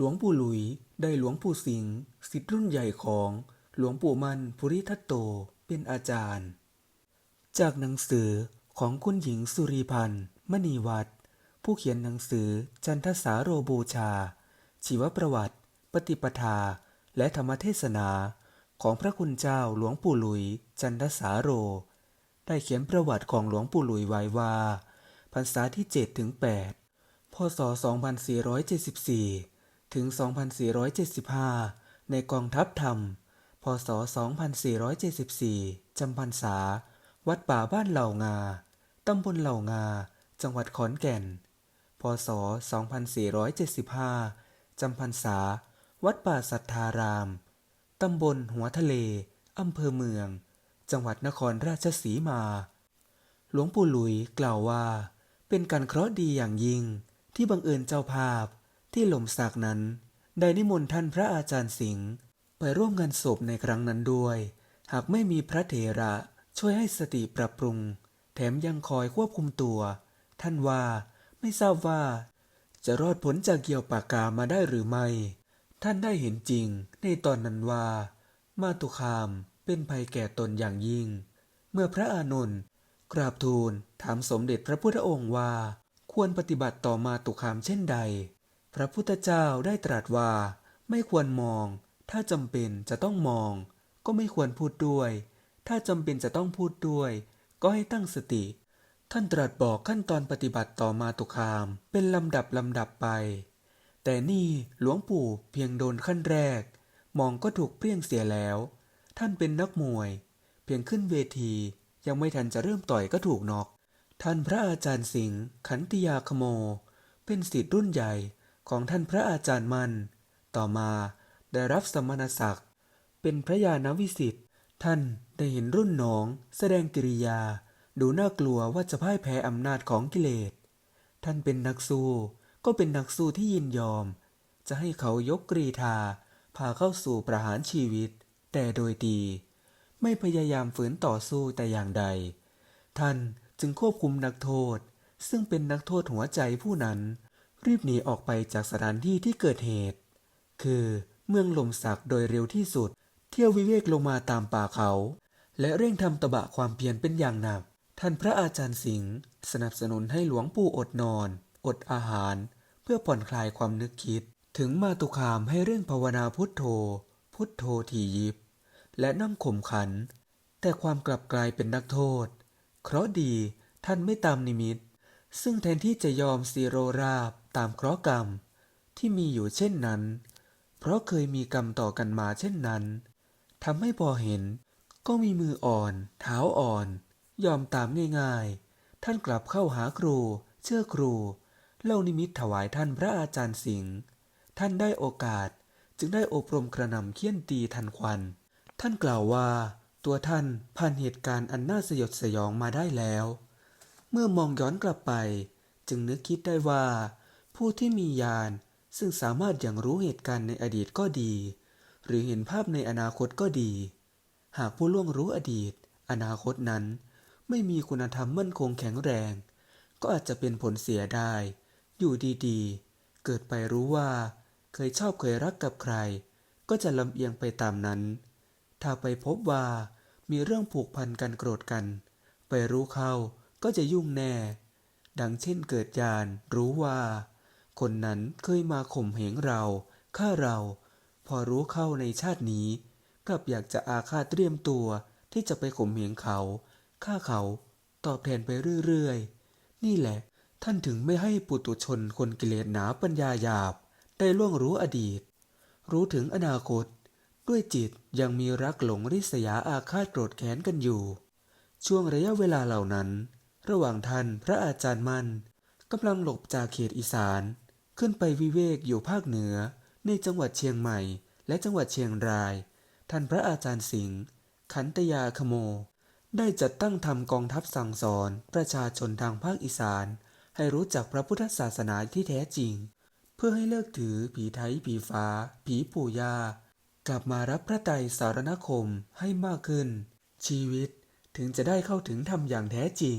หลวงปู่หลุยได้หลวงปู่สิงห์สิทธิ์รุ่นใหญ่ของหลวงปู่มันภูริทัตโตเป็นอาจารย์ จากหนังสือของคุณหญิงสุริพันธ์มณีวัฒน์ผู้เขียนหนังสือจันทสาโรบูชา ชีวประวัติ ปฏิปทา และธรรมเทศนาของพระคุณเจ้าหลวงปู่หลุย จันทสาโร ได้เขียนประวัติของหลวงปู่หลุยไว้ว่าพรรษาที่7ถึง8พศ 2474 ถึง 2475 ในกองทัพธรรม พศ 2474 จำพรรษา วัดป่าบ้านเหล่างา ตำบลเหล่างา จังหวัดขอนแก่น พศ 2475 จำพรรษา วัดป่าสัทธาราม ตำบลหัวทะเล อำเภอเมือง จังหวัดนครราชสีมา หลวงปู่หลุยกล่าวว่า เป็นการเคราะห์ดีอย่างยิ่งที่บังเอิญเจ้าภาพ ที่หล่มสักนั้น ได้นิมนต์ท่านพระอาจารย์สิงห์ไปร่วมงานศพในครั้งนั้นด้วย หากไม่มีพระเถระช่วยให้สติปรับปรุง แถมยังคอยควบคุมตัว ท่านว่าไม่ทราบว่า จะรอดพ้นจากเกี่ยวปากกามาได้หรือไม่ ท่านได้เห็นจริงในตอนนั้นว่า มาตุคามเป็นภัยแก่ตนอย่างยิ่ง เมื่อพระอานนท์กราบทูลถามสมเด็จพระพุทธองค์ว่า ควรปฏิบัติต่อมาตุคามเช่นใด พระพุทธเจ้าได้ตรัสว่า ไม่ควรมอง ถ้าจำเป็นจะต้องมอง ก็ไม่ควรพูดด้วย ถ้าจำเป็นจะต้องพูดด้วย ก็ให้ตั้งสติ ท่านตรัสบอกขั้นตอนปฏิบัติต่อมาตุคาม เป็นลำดับลำดับไป แต่นี่หลวงปู่เพียงโดนขั้นแรก มองก็ถูกเปรี้ยงเสียแล้ว ท่านเป็นนักมวย เพียงขึ้นเวที ยังไม่ทันจะเริ่มต่อยก็ถูกนอกท่านพระอาจารย์สิงห์ขันติยาคโม เป็นศิษย์รุ่นใหญ่ ของท่านพระอาจารย์มัน ต่อมาได้รับสมณศักดิ์ เป็นพระยาณวิสิทธิ์ ท่านได้เห็นรุ่นน้อง แสดงกิริยา ดูน่ากลัวว่าจะพ่ายแพ้อำนาจของกิเลส ท่านเป็นนักสู้ ก็เป็นนักสู้ที่ยินยอม จะให้เขายกกรีธา พาเข้าสู่ประหารชีวิต แต่โดยดี ไม่พยายามฝืนต่อสู้แต่อย่างใด ท่านจึงควบคุมนักโทษ ซึ่งเป็นนักโทษหัวใจผู้นั้น รีบหนีออกไปจากสถานที่ที่เกิดเหตุ คือเมืองลมสักโดยเร็วที่สุด เที่ยววิเวกลงมาตามป่าเขา และเร่งทำตบะความเพียรเป็นอย่างหนัก ท่านพระอาจารย์สิงห์สนับสนุนให้หลวงปู่อดนอน อดอาหาร เพื่อผ่อนคลายความนึกคิด ถึงมาตุคามให้เร่งภาวนาพุทโธ พุทโธทียิบ และนั่งข่มขัน แต่ความกลับกลายเป็นนักโทษ เคราะดีท่านไม่ตามนิมิต ซึ่งแทนที่จะยอมซีโรราบตามเคราะห์กรรมที่มีอยู่เช่นนั้น เพราะเคยมีกรรมต่อกันมาเช่นนั้นทำให้พอเห็นก็มีมืออ่อน เท้าอ่อน ยอมตามง่ายๆ ท่านกลับเข้าหาครู เชื่อครู เล่านิมิตถวายท่านพระอาจารย์สิงห์ท่านได้โอกาสจึงได้อบรมกระนำเคี่ยนตีทันควัน ท่านกล่าวว่า ตัวท่านผ่านเหตุการณ์อันน่าสยดสยองมาได้แล้ว เมื่อมองย้อนกลับไป จึงนึกคิดได้ว่า ผู้ที่มีญาณซึ่งสามารถอย่างรู้เหตุการณ์ในอดีตก็ดี หรือเห็นภาพในอนาคตก็ดี หากผู้ล่วงรู้อดีต อนาคตนั้น ไม่มีคุณธรรมมั่นคงแข็งแรง ก็อาจจะเป็นผลเสียได้ อยู่ดีๆ เกิดไปรู้ว่า เคยชอบเคยรักกับใคร ก็จะลำเอียงไปตามนั้น ถ้าไปพบว่ามีเรื่องผูกพันกันโกรธกัน ไปรู้เข้า ก็จะยุ่งแน่ ดังเช่นเกิดญาณรู้ว่า คนนั้นเคยมาข่มเหงเราฆ่าเรา พอรู้เข้าในชาตินี้ กลับอยากจะอาฆาตเตรียมตัวที่จะไปข่มเหงเขาฆ่าเขาตอบแทนไปเรื่อยๆ นี่แหละ ท่านถึงไม่ให้ปุตุชนคนกิเลสหนาปัญญาหยาบ ได้ล่วงรู้อดีต รู้ถึงอนาคต ด้วยจิตยังมีรักหลงริษยาอาฆาตโกรธแค้นกันอยู่ ช่วงระยะเวลาเหล่านั้น ระหว่างท่านพระอาจารย์มั่นกำลังหลบจากเขตอีสาน ขึ้นไปวิเวกอยู่ภาคเหนือ ในจังหวัดเชียงใหม่ และจังหวัดเชียงราย ท่านพระอาจารย์สิงห์ขันตยาคโม ได้จัดตั้งทำกองทัพสั่งสอนประชาชนทางภาคอีสาน ให้รู้จักพระพุทธศาสนาที่แท้จริง เพื่อให้เลิกถือผีไทยผีฟ้า ผีปู่ย่ากลับมารับพระไตรสารณคมให้มากขึ้น ชีวิตถึงจะได้เข้าถึงธรรมอย่างแท้จริง